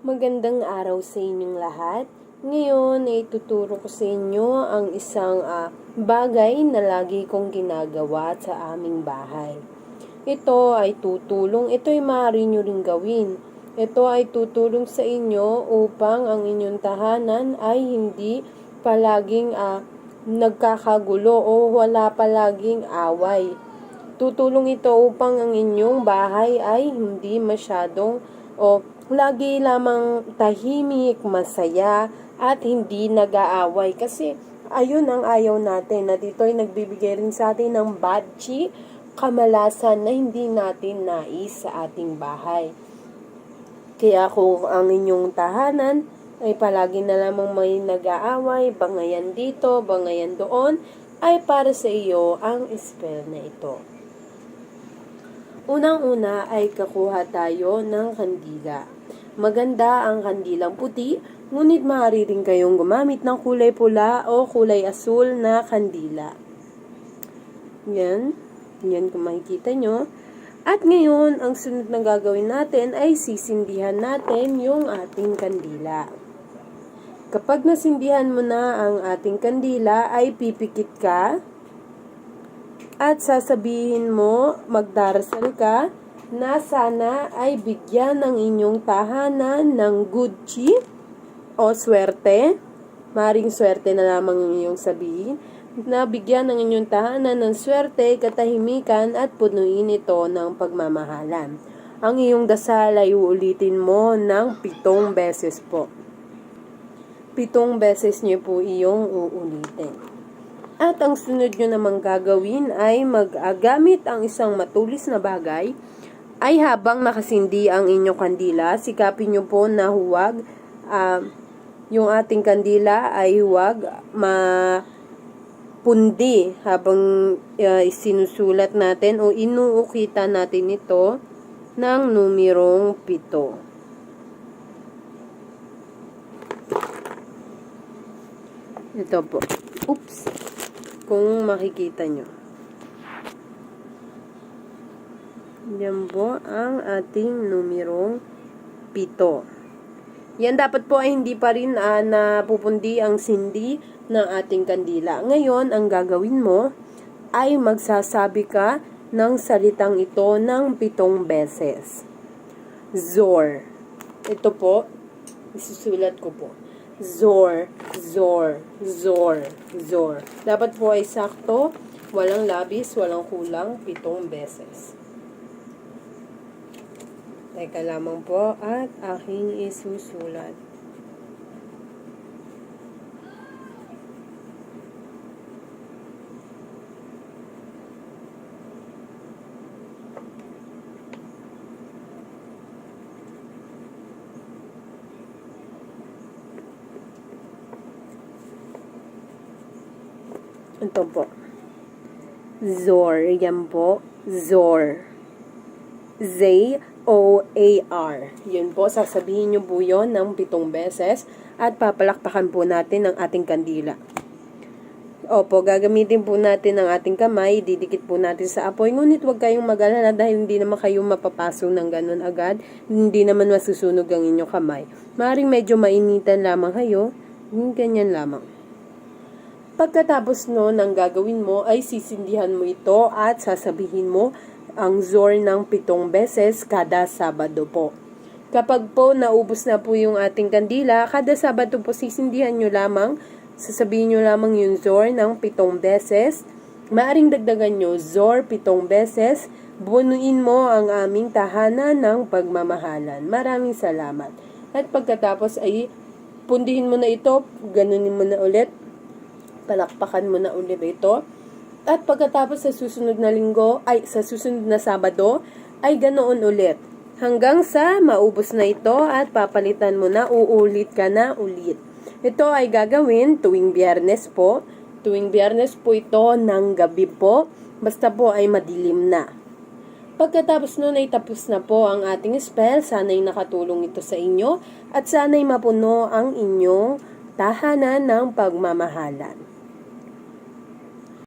Magandang araw sa inyong lahat. Ngayon ay tuturo ko sa inyo ang isang ah, bagay na lagi kong ginagawa sa aming bahay. Ito ay tutulong, ito ay maaari nyo rin gawin. Ito ay tutulong sa inyo upang ang inyong tahanan ay hindi palaging ah, nagkakagulo o wala palaging away. Tutulong ito upang ang inyong bahay ay hindi masyadong o lagi lamang tahimik, masaya, at hindi nag-aaway. Kasi ayun ang ayaw natin na dito ay nagbibigay rin sa atin ng bad chi, kamalasan na hindi natin nais sa ating bahay. Kaya kung ang inyong tahanan ay palagi na lamang may nag-aaway, bangayan dito, bangayan doon, ay para sa iyo ang spell na ito. Unang-una ay kakuha tayo ng kandila. Maganda ang kandilang puti, ngunit maaari rin kayong gumamit ng kulay pula o kulay asul na kandila. Yan. Yan kung makikita nyo. At ngayon, ang sunod na gagawin natin ay sisindihan natin yung ating kandila. Kapag nasindihan mo na ang ating kandila, ay pipikit ka at sasabihin mo, magdarasal ka, na sana ay bigyan ng inyong tahanan ng good chi o swerte. Maring swerte na lamang ang inyong sabihin. Na bigyan ng inyong tahanan ng swerte, katahimikan at punuin ito ng pagmamahalan. Ang iyong dasal ay uulitin mo ng pitong beses po. Pitong beses niyo po iyong uulitin. At ang sunod nyo namang gagawin ay mag-agamit ang isang matulis na bagay ay habang nakasindi ang inyong kandila, sikapin nyo po na huwag uh, yung ating kandila ay huwag mapundi habang uh, sinusulat natin o inuukita natin ito ng numerong pito. Ito po. Oops kung makikita nyo. Yan po ang ating numerong pito. Yan dapat po ay hindi pa rin uh, napupundi ang sindi ng ating kandila. Ngayon, ang gagawin mo ay magsasabi ka ng salitang ito ng pitong beses. Zor. Ito po, isusulat ko po. Zor, Zor, Zor, Zor. Dapat po ay sakto, walang labis, walang kulang, pitong beses. Teka lamang po at aking isusulat. Ito po. Zor. Yan po. Zor. Z-O-A-R. Yun po. Sasabihin nyo po yun ng pitong beses. At papalakpakan po natin ang ating kandila. Opo, gagamitin po natin ang ating kamay, didikit po natin sa apoy. Ngunit huwag kayong mag-alala dahil hindi naman kayo mapapasok ng ganun agad. Hindi naman masusunog ang inyong kamay. Maring medyo mainitan lamang kayo. Ganyan lamang. Pagkatapos no, ng gagawin mo ay sisindihan mo ito at sasabihin mo ang zor ng pitong beses kada Sabado po. Kapag po naubos na po yung ating kandila, kada Sabado po sisindihan nyo lamang, sasabihin nyo lamang yung zor ng pitong beses. Maaring dagdagan nyo zor pitong beses, bunuin mo ang aming tahanan ng pagmamahalan. Maraming salamat. At pagkatapos ay pundihin mo na ito, ganunin mo na ulit, palakpakan mo na ulit ito. At pagkatapos sa susunod na linggo, ay sa susunod na Sabado, ay ganoon ulit. Hanggang sa maubos na ito at papalitan mo na, uulit ka na ulit. Ito ay gagawin tuwing biyernes po. Tuwing biyernes po ito ng gabi po. Basta po ay madilim na. Pagkatapos nun ay tapos na po ang ating spell. Sana'y nakatulong ito sa inyo at sana'y mapuno ang inyong tahanan ng pagmamahalan.